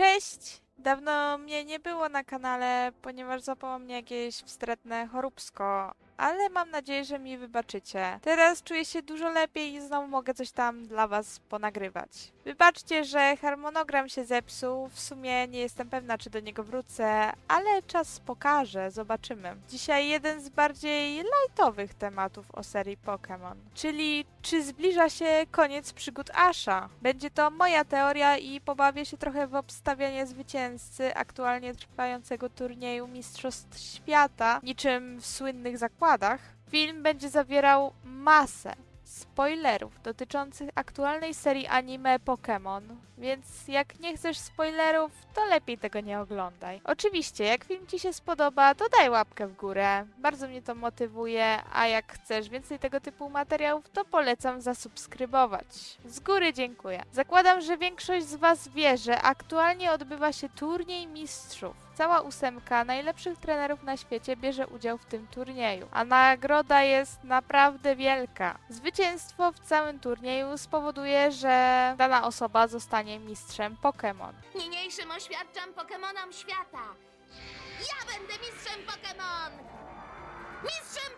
Cześć! Dawno mnie nie było na kanale, ponieważ złapało mnie jakieś wstrętne choróbsko, ale mam nadzieję, że mi wybaczycie. Teraz czuję się dużo lepiej i znowu mogę coś tam dla was ponagrywać. Wybaczcie, że harmonogram się zepsuł, w sumie nie jestem pewna, czy do niego wrócę, ale czas pokaże, zobaczymy. Dzisiaj jeden z bardziej lightowych tematów o serii Pokémon, czyli czy zbliża się koniec przygód Asha. Będzie to moja teoria i pobawię się trochę w obstawianie zwycięzcy aktualnie trwającego turnieju Mistrzostw Świata, niczym w słynnych zakładach. Film będzie zawierał masę spoilerów dotyczących aktualnej serii anime Pokémon, więc jak nie chcesz spoilerów, to lepiej tego nie oglądaj. Oczywiście, jak film Ci się spodoba, to daj łapkę w górę, bardzo mnie to motywuje, a jak chcesz więcej tego typu materiałów, to polecam zasubskrybować. Z góry dziękuję. Zakładam, że większość z Was wie, że aktualnie odbywa się turniej mistrzów. Cała ósemka najlepszych trenerów na świecie bierze udział w tym turnieju, a nagroda jest naprawdę wielka. Zwycięstwo w całym turnieju spowoduje, że dana osoba zostanie mistrzem Pokémon. Niniejszym oświadczam Pokemonom świata. Ja będę mistrzem Pokemon! Mistrzem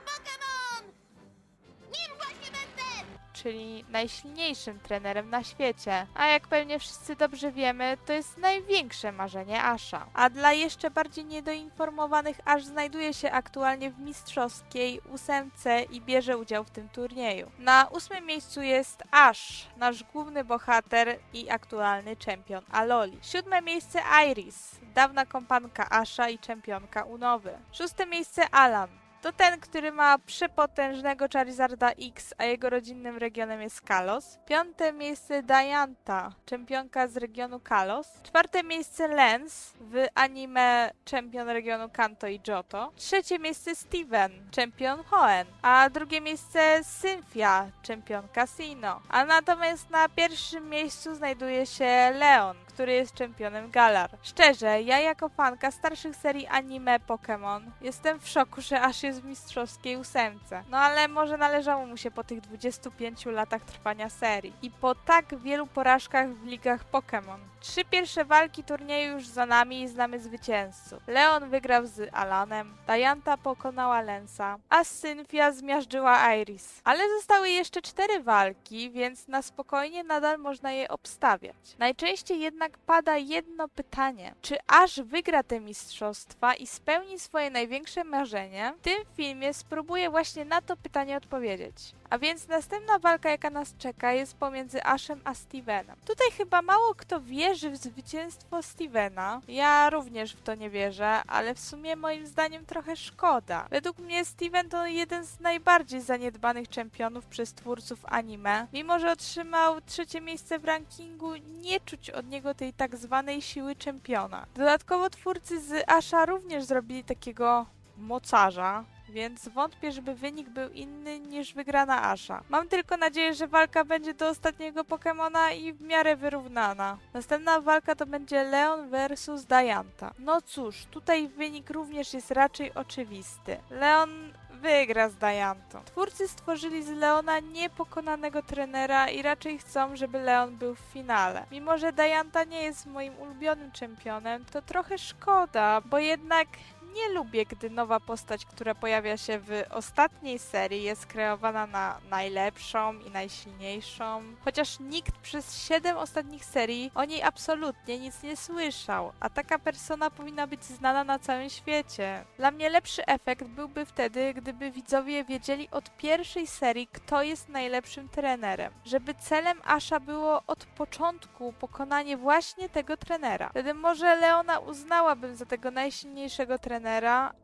czyli najsilniejszym trenerem na świecie. A jak pewnie wszyscy dobrze wiemy, to jest największe marzenie Asha. A dla jeszcze bardziej niedoinformowanych Ash znajduje się aktualnie w mistrzowskiej ósemce i bierze udział w tym turnieju. Na ósmym miejscu jest Ash, nasz główny bohater i aktualny czempion Aloli. Siódme miejsce Iris, dawna kompanka Asha i czempionka Unowy. Szóste miejsce Alan, to ten, który ma przepotężnego Charizarda X, a jego rodzinnym regionem jest Kalos. Piąte miejsce Dianta, czempionka z regionu Kalos. Czwarte miejsce Lens w anime czempion regionu Kanto i Johto. Trzecie miejsce Steven, czempion Hoenn. A drugie miejsce Cynthia, czempionka Sino. A natomiast na pierwszym miejscu znajduje się Leon, który jest czempionem Galar. Szczerze, ja jako fanka starszych serii anime Pokémon jestem w szoku, że aż jest w mistrzowskiej ósemce. No ale może należało mu się po tych 25 latach trwania serii i po tak wielu porażkach w ligach Pokémon. Trzy pierwsze walki turnieju już za nami i znamy zwycięzców. Leon wygrał z Alanem, Dianta pokonała Lensa, a Cynthia zmiażdżyła Iris. Ale zostały jeszcze cztery walki, więc na spokojnie nadal można je obstawiać. Najczęściej jednak pada jedno pytanie. Czy aż wygra te mistrzostwa i spełni swoje największe marzenie? W tym filmie spróbuję właśnie na to pytanie odpowiedzieć. A więc następna walka, jaka nas czeka, jest pomiędzy Ashem a Stevenem. Tutaj chyba mało kto wierzy w zwycięstwo Stevena. Ja również w to nie wierzę, ale w sumie moim zdaniem trochę szkoda. Według mnie Steven to jeden z najbardziej zaniedbanych czempionów przez twórców anime. Mimo, że otrzymał trzecie miejsce w rankingu, nie czuć od niego tej tak zwanej siły czempiona. Dodatkowo twórcy z Asha również zrobili takiego mocarza, więc wątpię, żeby wynik był inny niż wygrana Asha. Mam tylko nadzieję, że walka będzie do ostatniego Pokemona i w miarę wyrównana. Następna walka to będzie Leon versus Dianta. No cóż, tutaj wynik również jest raczej oczywisty. Leon wygra z Diantą. Twórcy stworzyli z Leona niepokonanego trenera i raczej chcą, żeby Leon był w finale. Mimo, że Dianta nie jest moim ulubionym czempionem, to trochę szkoda, bo jednak nie lubię, gdy nowa postać, która pojawia się w ostatniej serii, jest kreowana na najlepszą i najsilniejszą. Chociaż nikt przez 7 ostatnich serii o niej absolutnie nic nie słyszał, a taka persona powinna być znana na całym świecie. Dla mnie lepszy efekt byłby wtedy, gdyby widzowie wiedzieli od pierwszej serii, kto jest najlepszym trenerem. Żeby celem Asha było od początku pokonanie właśnie tego trenera. Wtedy może Leona uznałabym za tego najsilniejszego trenera,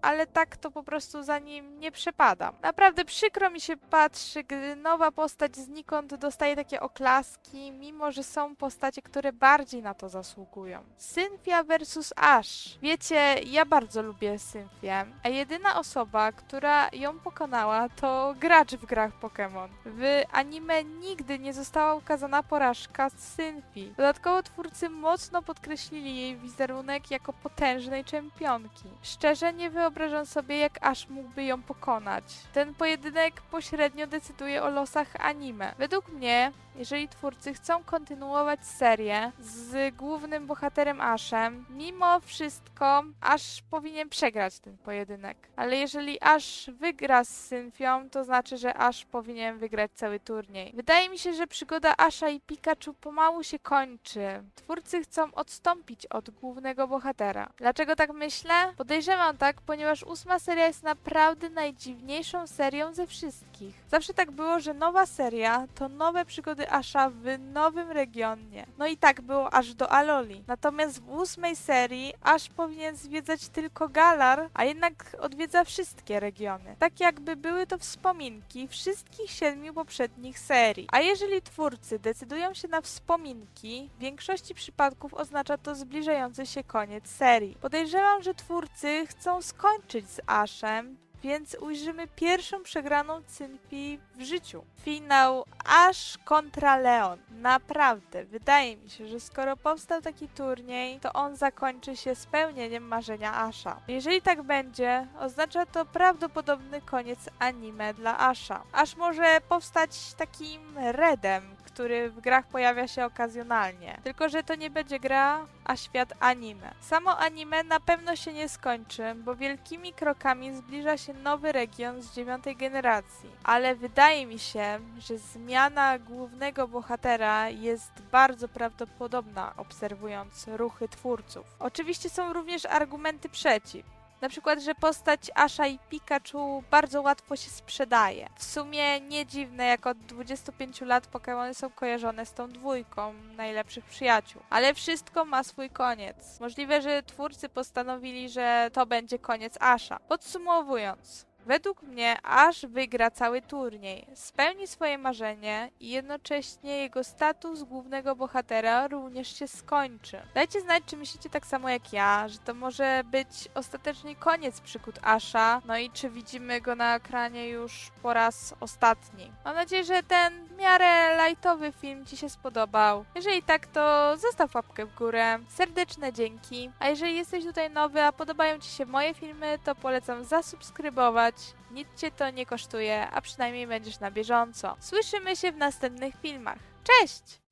ale tak to po prostu za nim nie przepadam. Naprawdę przykro mi się patrzy, gdy nowa postać znikąd dostaje takie oklaski, mimo że są postacie, które bardziej na to zasługują. Cynthia versus Ash. Wiecie, ja bardzo lubię Cynthię, a jedyna osoba, która ją pokonała, to gracz w grach Pokémon. W anime nigdy nie została ukazana porażka Cynthii. Dodatkowo twórcy mocno podkreślili jej wizerunek jako potężnej czempionki. Szczerze nie wyobrażam sobie, jak Ash mógłby ją pokonać. Ten pojedynek pośrednio decyduje o losach anime. Według mnie jeżeli twórcy chcą kontynuować serię z głównym bohaterem Ashem, mimo wszystko Ash powinien przegrać ten pojedynek. Ale jeżeli Ash wygra z Synthią, to znaczy, że Ash powinien wygrać cały turniej. Wydaje mi się, że przygoda Asha i Pikachu pomału się kończy. Twórcy chcą odstąpić od głównego bohatera. Dlaczego tak myślę? Podejrzewam tak, ponieważ ósma seria jest naprawdę najdziwniejszą serią ze wszystkich. Zawsze tak było, że nowa seria to nowe przygody Asha w nowym regionie. No i tak było aż do Aloli. Natomiast w ósmej serii Ash powinien zwiedzać tylko Galar, a jednak odwiedza wszystkie regiony. Tak jakby były to wspominki wszystkich siedmiu poprzednich serii. A jeżeli twórcy decydują się na wspominki, w większości przypadków oznacza to zbliżający się koniec serii. Podejrzewam, że twórcy chcą skończyć z Ashem, więc ujrzymy pierwszą przegraną Cynfi w życiu. Finał Ash kontra Leon. Naprawdę, wydaje mi się, że skoro powstał taki turniej, to on zakończy się spełnieniem marzenia Asha. Jeżeli tak będzie, oznacza to prawdopodobny koniec anime dla Asha. Ash może powstać takim redem, który w grach pojawia się okazjonalnie. Tylko, że to nie będzie gra, a świat anime. Samo anime na pewno się nie skończy, bo wielkimi krokami zbliża się nowy region z dziewiątej generacji. Ale wydaje mi się, że zmiana głównego bohatera jest bardzo prawdopodobna, obserwując ruchy twórców. Oczywiście są również argumenty przeciw. Na przykład, że postać Asha i Pikachu bardzo łatwo się sprzedaje. W sumie nie dziwne, jak od 25 lat Pokémony są kojarzone z tą dwójką najlepszych przyjaciół. Ale wszystko ma swój koniec. Możliwe, że twórcy postanowili, że to będzie koniec Asha. Podsumowując, Według mnie Ash wygra cały turniej, spełni swoje marzenie i jednocześnie jego status głównego bohatera również się skończy. Dajcie znać, czy myślicie tak samo jak ja, że to może być ostatecznie koniec przygód Asha, no i czy widzimy go na ekranie już po raz ostatni. Mam nadzieję, że ten w miarę lightowy film Ci się spodobał. Jeżeli tak, to zostaw łapkę w górę. Serdeczne dzięki. A jeżeli jesteś tutaj nowy, a podobają Ci się moje filmy, to polecam zasubskrybować. Nic Cię to nie kosztuje, a przynajmniej będziesz na bieżąco. Słyszymy się w następnych filmach. Cześć!